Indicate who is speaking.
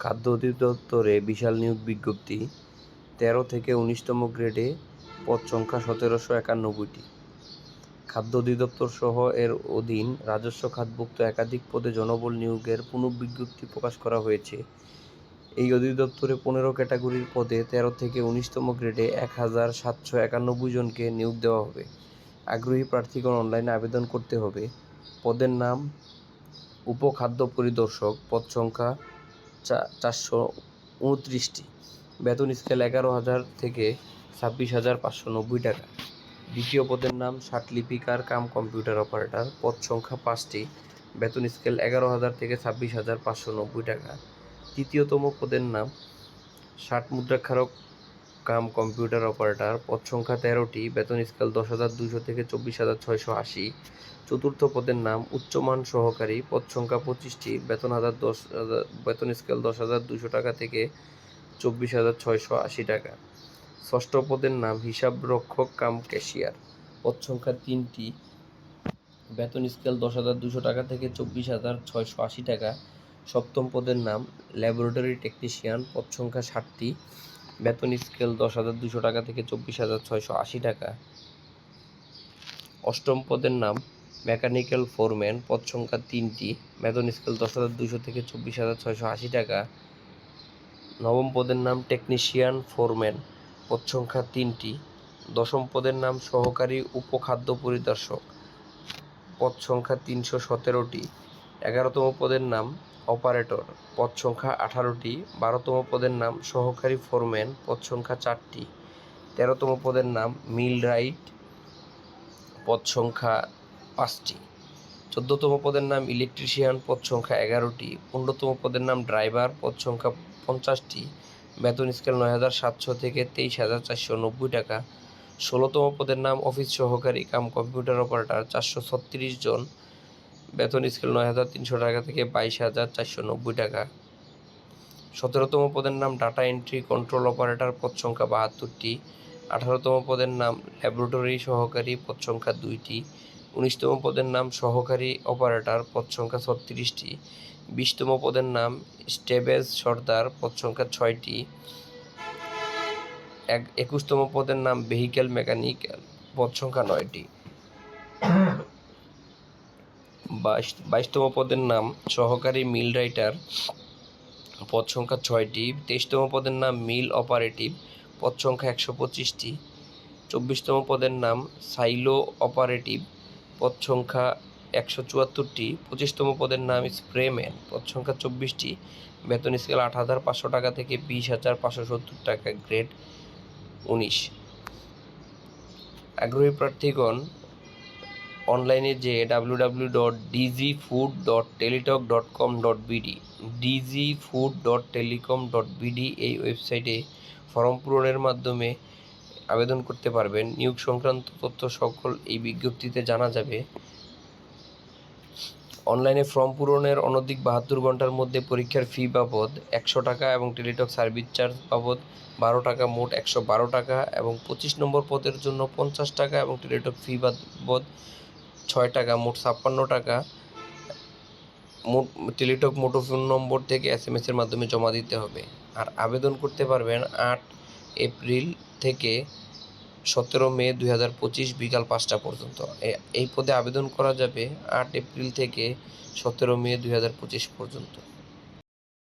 Speaker 1: খাদ্য অধিদপ্তরে বিশাল নিয়োগ বিজ্ঞপ্তি, তেরো থেকে উনিশতম গ্রেডে পদ সংখ্যা সতেরোশো একানব্বইটি। খাদ্য অধিদপ্তর সহ এর অধীন রাজস্ব খাতভুক্ত একাধিক পদে জনবল নিয়োগের পুনঃবিজ্ঞপ্তি প্রকাশ করা হয়েছে। এই অধিদপ্তরে পনেরো ক্যাটাগরির পদে তেরো থেকে উনিশতম গ্রেডে এক হাজার সাতশো একানব্বই জনকে নিয়োগ দেওয়া হবে। আগ্রহী প্রার্থীগণ অনলাইনে আবেদন করতে হবে। পদের নাম, উপখাদ্য পরিদর্শক, পদ সংখ্যা চারশো উনত্রিশটি। বেতন স্কেল এগারো হাজার থেকে ছাব্বিশ হাজার পাঁচশো নব্বই টাকা। দ্বিতীয় পদের নাম লিপিকার কাম কম্পিউটার অপারেটর। পদ সংখ্যা পাঁচটি। বেতন স্কেল এগারো হাজার থেকে ছাব্বিশ হাজার পাঁচশো নব্বই টাকা। তৃতীয়তম পদের নাম ষাট মুদ্রাক্ষারক কাম কম্পিউটার অপারেটর পদ সংখ্যা তেরোটি, বেতন স্কেল দশ হাজার দুশো থেকে চব্বিশ হাজার ছয়শো আশি। চতুর্থ পদের নাম উচ্চমান সহকারী পদ সংখ্যা পঁচিশটি, বেতন হাজার দশ হাজার বেতন স্কেল দশ হাজার দুশো টাকা থেকে চব্বিশ হাজার ছয়শো আশি টাকা। ষষ্ঠ পদের নাম হিসাব রক্ষক কাম ক্যাশিয়ার পদ সংখ্যা তিনটি, বেতন স্কেল দশ হাজার দুশো টাকা থেকে চব্বিশ হাজার ছয়শো আশি টাকা। সপ্তম পদের নাম ল্যাবরেটরি টেকনিশিয়ান পদ সংখ্যা ষাটটি বেতন স্কেল দশ হাজার দুশো টাকা থেকে চব্বিশ হাজার ছয়শো আশি টাকা। অষ্টম পদের নাম মেকানিক্যাল ফোরম্যান, পদ সংখ্যা তিনটি, বেতন স্কেল দশ হাজার দুশো থেকে চব্বিশ হাজার ছয়শো আশি টাকা। নবম পদের নাম টেকনিশিয়ান ফোরম্যান, পদ সংখ্যা তিনটি, দশম পদের নাম সহকারী উপখাদ্য পরিদর্শক, পদ সংখ্যা তিনশো সতেরোটি। এগারোতম পদের নাম অপারেটর। পদ সংখ্যা আঠারোটি, বারোতম পদের নাম সহকারী ফোরম্যান, পদ সংখ্যা চারটি, তেরোতম পদের নাম মিল রাইট পদ সংখ্যা পাঁচটি। চোদ্দতম পদের নাম ইলেকট্রিশিয়ান, পদ সংখ্যা এগারোটি, পনেরোতম পদের নাম ড্রাইভার, পদ সংখ্যা পঞ্চাশটি, বেতন স্কেল নয় হাজার সাতশো থেকে তেইশ হাজার চারশো নব্বই টাকা। ষোলোতম পদের নাম অফিস সহকারী, কাম কম্পিউটার অপারেটর, চারশো ছত্রিশ জন বেতন স্কেল নয় হাজার তিনশো টাকা থেকে বাইশ হাজার চারশো নব্বই টাকা। সতেরোতম পদের নাম ডাটা এন্ট্রি কন্ট্রোল অপারেটর, পদ সংখ্যা বাহাত্তরটি। আঠারোতম পদের নাম ল্যাবরেটরি সহকারী, পদ সংখ্যা দুইটি। উনিশতম পদের নাম সহকারী অপারেটর, পদ সংখ্যা ছত্রিশটি। বিশতম পদের নাম স্টেবেজ সর্দার, পদ সংখ্যা ছয়টি। এক, একুশতম পদের নাম ভেহিক্যাল মেকানিক, পদ সংখ্যা নয়টি। বাইশ, বাইশতম পদের নাম সহকারী মিল রাইটার। পদ সংখ্যা ছয়টি, তেইশতম পদের নাম মিল অপারেটিভ, পদ সংখ্যা একশো পঁচিশটি। চব্বিশতম পদের নাম সাইলো অপারেটিভ, পদ সংখ্যা একশো চুয়াত্তরটি। পঁচিশতম পদের নাম স্প্রেম্যান, পদ সংখ্যা চব্বিশটি। বেতন স্কেল আট হাজার পাঁচশো টাকা থেকে বিশ হাজার পাঁচশো সত্তর টাকা, গ্রেড উনিশ। আগ্রহী প্রার্থীগণ অনলাইনে যে W W dot DG food dot Teletalk dot com dot BD DG food dot telecom dot BD এই ওয়েবসাইটে ফর্ম পূরণের মাধ্যমে আবেদন করতে পারবেন। নিয়োগ সংক্রান্ত তথ্য সকল এই বিজ্ঞপ্তিতে জানা যাবে। অনলাইনে ফর্ম পূরণের অনধিক বাহাত্তর ঘণ্টার মধ্যে পরীক্ষার ফি বাবদ একশো টাকা এবং টেলিটক সার্ভিস চার্জ বাবদ বারো টাকা, মোট একশো বারো টাকা এবং পঁচিশ নম্বর পদের জন্য পঞ্চাশ টাকা এবং টেলিটক ফি বাবদ ছয় টাকা, মোট ছাপ্পান্ন টাকা। মোট টেলিটক মুঠোফোন নম্বর থেকে এস এম এসের মাধ্যমে জমা দিতে হবে। আর আবেদন করতে পারবেন আট এপ্রিল থেকে সতেরো মে দুই হাজার পঁচিশ বিকাল পাঁচটা পর্যন্ত। এই পদে আবেদন করা যাবে আট এপ্রিল থেকে সতেরো মে দুই হাজার পঁচিশ পর্যন্ত।